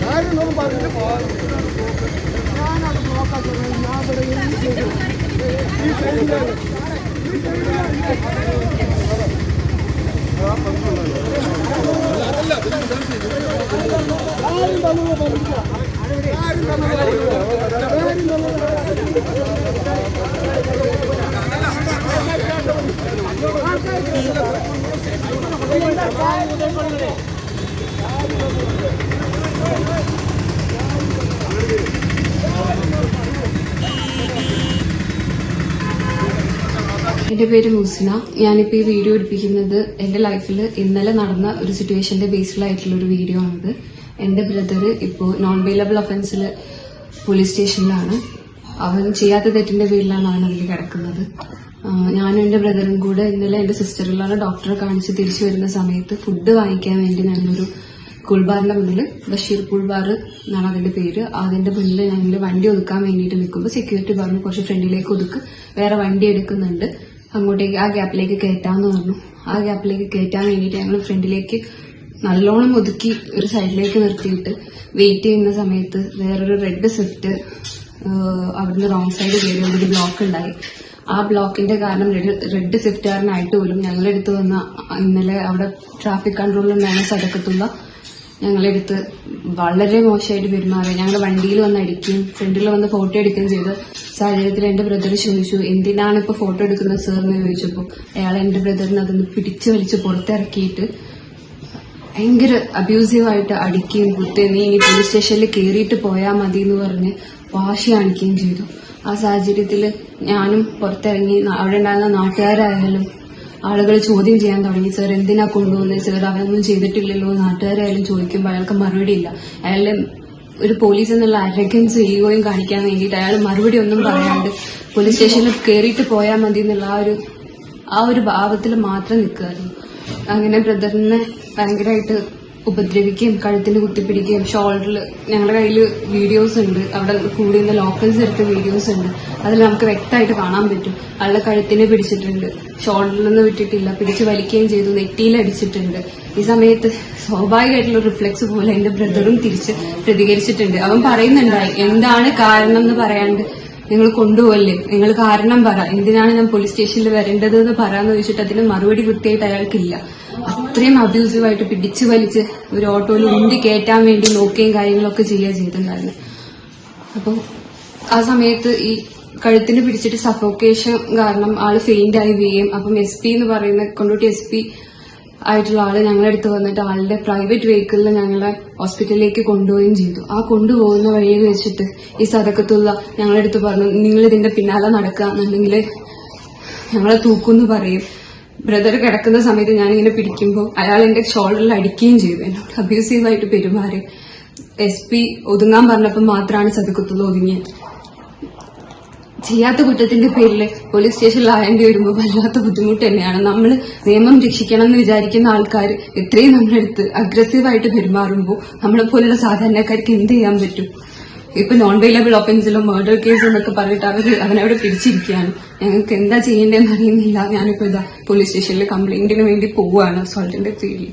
ഞാനൊന്നും പറഞ്ഞിട്ട് പോകാം ഞാനത് ബ്ലോക്കാക്കി ഞാൻ ഈ സൈഡിലാണ് ഈ സൈഡിലാണ് ആരും തന്നു ആരും തന്നു എന്റെ പേര് മുസ്ന. ഞാനിപ്പോൾ ഈ വീഡിയോ എടുപ്പിക്കുന്നത് എന്റെ ലൈഫിൽ ഇന്നലെ നടന്ന ഒരു സിറ്റുവേഷന്റെ ബേസിലായിട്ടുള്ള ഒരു വീഡിയോ ആണിത്. എന്റെ ബ്രദർ ഇപ്പോൾ നോൺ വെയിലബിൾ ഒഫൻസിൽ പോലീസ് സ്റ്റേഷനിലാണ് അവൻ ചെയ്യാത്ത തെറ്റിന്റെ പേരിലാണ് അവൻ അതിൽ കിടക്കുന്നത്. ഞാനും എന്റെ ബ്രദറും കൂടെ ഇന്നലെ എന്റെ സിസ്റ്ററിലാണ് ഡോക്ടറെ കാണിച്ച് തിരിച്ചു വരുന്ന സമയത്ത് ഫുഡ് വാങ്ങിക്കാൻ വേണ്ടി ഞങ്ങളൊരു കുൾബാറിന്റെ മുന്നിൽ ബഷീർ കുൾബാർ എന്നാണ് അതിന്റെ പേര്. അതിന്റെ മുന്നിൽ ഞങ്ങൾ വണ്ടി ഒതുക്കാൻ വേണ്ടിയിട്ട് നിൽക്കുമ്പോൾ സെക്യൂരിറ്റി പറഞ്ഞു കുറച്ച് ഫ്രണ്ടിലേക്ക് ഒതുക്ക് വേറെ വണ്ടി എടുക്കുന്നുണ്ട്. അങ്ങോട്ടേക്ക് ആ ഗ്യാപ്പിലേക്ക് കയറ്റാന്ന് പറഞ്ഞു. ആ ഗ്യാപ്പിലേക്ക് കയറ്റാൻ വേണ്ടിയിട്ട് ഞങ്ങൾ ഫ്രണ്ടിലേക്ക് നല്ലോണം ഒതുക്കി ഒരു സൈഡിലേക്ക് നിർത്തിയിട്ട് വെയിറ്റ് ചെയ്യുന്ന സമയത്ത് വേറൊരു റെഡ് സ്വിഫ്റ്റ് അവിടുന്ന് റോങ് സൈഡ് കയറി ഒരു ബ്ലോക്ക് ഉണ്ടായി. ആ ബ്ലോക്കിന്റെ കാരണം റെഡ് സ്വിഫ്റ്റുകാരനായിട്ട് പോലും ഞങ്ങളെടുത്ത് വന്ന ഇന്നലെ അവിടെ ട്രാഫിക് കൺട്രോളിൽ നിന്നാണ് സടക്കത്തുള്ള ഞങ്ങളെടുത്ത് വളരെ മോശമായിട്ട് പെരുമാറി. ഞങ്ങൾ വണ്ടിയിൽ വന്ന് അടിക്കുകയും ഫ്രണ്ടിൽ വന്ന് ഫോട്ടോ എടുക്കുകയും ചെയ്ത സാഹചര്യത്തിൽ എന്റെ ബ്രദർ ചോദിച്ചു എന്തിനാണ് ഇപ്പൊ ഫോട്ടോ എടുക്കുന്നത് സർ എന്ന് ചോദിച്ചപ്പോൾ അയാൾ എന്റെ ബ്രദറിനെ അതൊന്ന് പിടിച്ചു വലിച്ച് പുറത്തിറക്കിയിട്ട് ഭയങ്കര അബ്യൂസീവായിട്ട് അടിക്കുകയും കുത്തേ നീ ഇനി പോലീസ് സ്റ്റേഷനിൽ കയറിയിട്ട് പോയാൽ മതി എന്ന് പറഞ്ഞ് വാശി കാണിക്കുകയും ചെയ്തു. ആ സാഹചര്യത്തിൽ ഞാനും പുറത്തിറങ്ങി അവിടെ ഉണ്ടായിരുന്ന നാട്ടുകാരായാലും ആളുകൾ ചോദ്യം ചെയ്യാൻ തുടങ്ങി. സാർ എന്തിനാ കൊണ്ടുവന്നത് സാർ അവനൊന്നും ചെയ്തിട്ടില്ലല്ലോ. നാട്ടുകാരായാലും ചോദിക്കുമ്പോൾ അയാൾക്ക് മറുപടി ഇല്ല. അയാളുടെ ഒരു പോലീസ് എന്നുള്ള അരഗൻസ് ഈഗോയും കാണിക്കാൻ വേണ്ടിയിട്ട് അയാൾ മറുപടി ഒന്നും പറയാണ്ട് പോലീസ് സ്റ്റേഷനിൽ കയറിയിട്ട് പോയാൽ മതി എന്നുള്ള ആ ഒരു ആ ഒരു ഭാവത്തിൽ മാത്രം നിൽക്കുമായിരുന്നു അങ്ങനെ ബ്രദറിനെ ഭയങ്കരമായിട്ട് ഉപദ്രവിക്കുകയും കഴുത്തിന് കുത്തിപ്പിടിക്കുകയും ഷോൾഡറിൽ ഞങ്ങളുടെ കയ്യിൽ വീഡിയോസ് ഉണ്ട്. അവിടെ കൂടുന്ന ലോക്കൽസ് എടുത്ത വീഡിയോസ് ഉണ്ട്. അതിൽ നമുക്ക് വ്യക്തമായിട്ട് കാണാൻ പറ്റും. ആളുടെ കഴുത്തിനെ പിടിച്ചിട്ടുണ്ട്. ഷോൾഡറിൽ നിന്ന് വിട്ടിട്ടില്ല. പിടിച്ച് വലിക്കുകയും ചെയ്തു. നെറ്റിയിൽ അടിച്ചിട്ടുണ്ട്. ഈ സമയത്ത് സ്വാഭാവികമായിട്ടുള്ള റിഫ്ലക്സ് പോലെ എന്റെ ബ്രദറും തിരിച്ച് പ്രതികരിച്ചിട്ടുണ്ട്. അവൻ പറയുന്നുണ്ടായി എന്താണ് കാരണം എന്ന് പറയാണ്ട് നിങ്ങൾ കൊണ്ടുപോകല്ലേ? നിങ്ങൾ കാരണം പറ. എന്തിനാണ് ഞാൻ പോലീസ് സ്റ്റേഷനിൽ വരേണ്ടത് എന്ന് പറയാന്ന് ചോദിച്ചിട്ട് അതിന് മറുപടി കൃത്യമായിട്ട് അയാൾക്കില്ല. അത്രയും അബ്യൂസീവായിട്ട് പിടിച്ചു വലിച്ച് ഒരു ഓട്ടോയിൽ ഉന്തി കയറ്റാൻ വേണ്ടി നോക്കുകയും കാര്യങ്ങളൊക്കെ ചെയ്യുക ചെയ്തിട്ടുണ്ടായിരുന്നു. അപ്പോൾ ആ സമയത്ത് ഈ കഴുത്തിന് പിടിച്ചിട്ട് സഫോക്കേഷൻ കാരണം ആൾ ഫെയിന്റ് ആയി വീഴും അപ്പം എസ് പി എന്ന് പറയുന്ന കൊണ്ടോട്ടി എസ് പി ആയിട്ടുള്ള ആൾ ഞങ്ങളുടെ അടുത്ത് വന്നിട്ട് ആളുടെ പ്രൈവറ്റ് വെഹിക്കിളിൽ ഞങ്ങളെ ഹോസ്പിറ്റലിലേക്ക് കൊണ്ടുപോവുകയും ചെയ്തു. ആ കൊണ്ടുപോകുന്ന വഴിയിൽ വെച്ചിട്ട് ഈ സതക്കത്തുള്ള ഞങ്ങളുടെ അടുത്ത് പറഞ്ഞു നിങ്ങൾ ഇതിന്റെ പിന്നാലെ നടക്കുക എന്നുണ്ടെങ്കിൽ ഞങ്ങളെ തൂക്കുന്നു പറയും. ബ്രദർ കിടക്കുന്ന സമയത്ത് ഞാനിങ്ങനെ പിടിക്കുമ്പോൾ അയാൾ എന്റെ ഷോൾഡറിൽ അടിക്കുകയും ചെയ്തു. എന്നോട് അബ്യൂസീവായിട്ട് പെരുമാറി. എസ് പി ഒതുങ്ങാൻ പറഞ്ഞപ്പോൾ മാത്രമാണ് സതക്കത്തുള്ള ഒതുങ്ങിയത്. ചെയ്യാത്ത കുറ്റത്തിന്റെ പേരിൽ പോലീസ് സ്റ്റേഷനിൽ ആയേണ്ടി വരുമ്പോൾ വല്ലാത്ത ബുദ്ധിമുട്ട് തന്നെയാണ്. നമ്മൾ നിയമം രക്ഷിക്കണം എന്ന് വിചാരിക്കുന്ന ആൾക്കാർ ഇത്രയും നമ്മളെടുത്ത് അഗ്രസീവായിട്ട് പെരുമാറുമ്പോൾ നമ്മളെ പോലുള്ള സാധാരണക്കാർക്ക് എന്ത് ചെയ്യാൻ പറ്റും? ഇപ്പൊ നോൺ വെയിലബിൾ ഒഫൻസിലോ മർഡർ കേസ് എന്നൊക്കെ പറഞ്ഞിട്ട് അവർ അവനവിടെ പിടിച്ചിരിക്കുകയാണ്. ഞങ്ങൾക്ക് എന്താ ചെയ്യേണ്ടതെന്ന് അറിയുന്നില്ല. ഞാനിപ്പോ ഇതാ പോലീസ് സ്റ്റേഷനിൽ കംപ്ലൈന്റിന് വേണ്ടി പോവുകയാണ് അസോൾട്ടിന്റെ പേരിൽ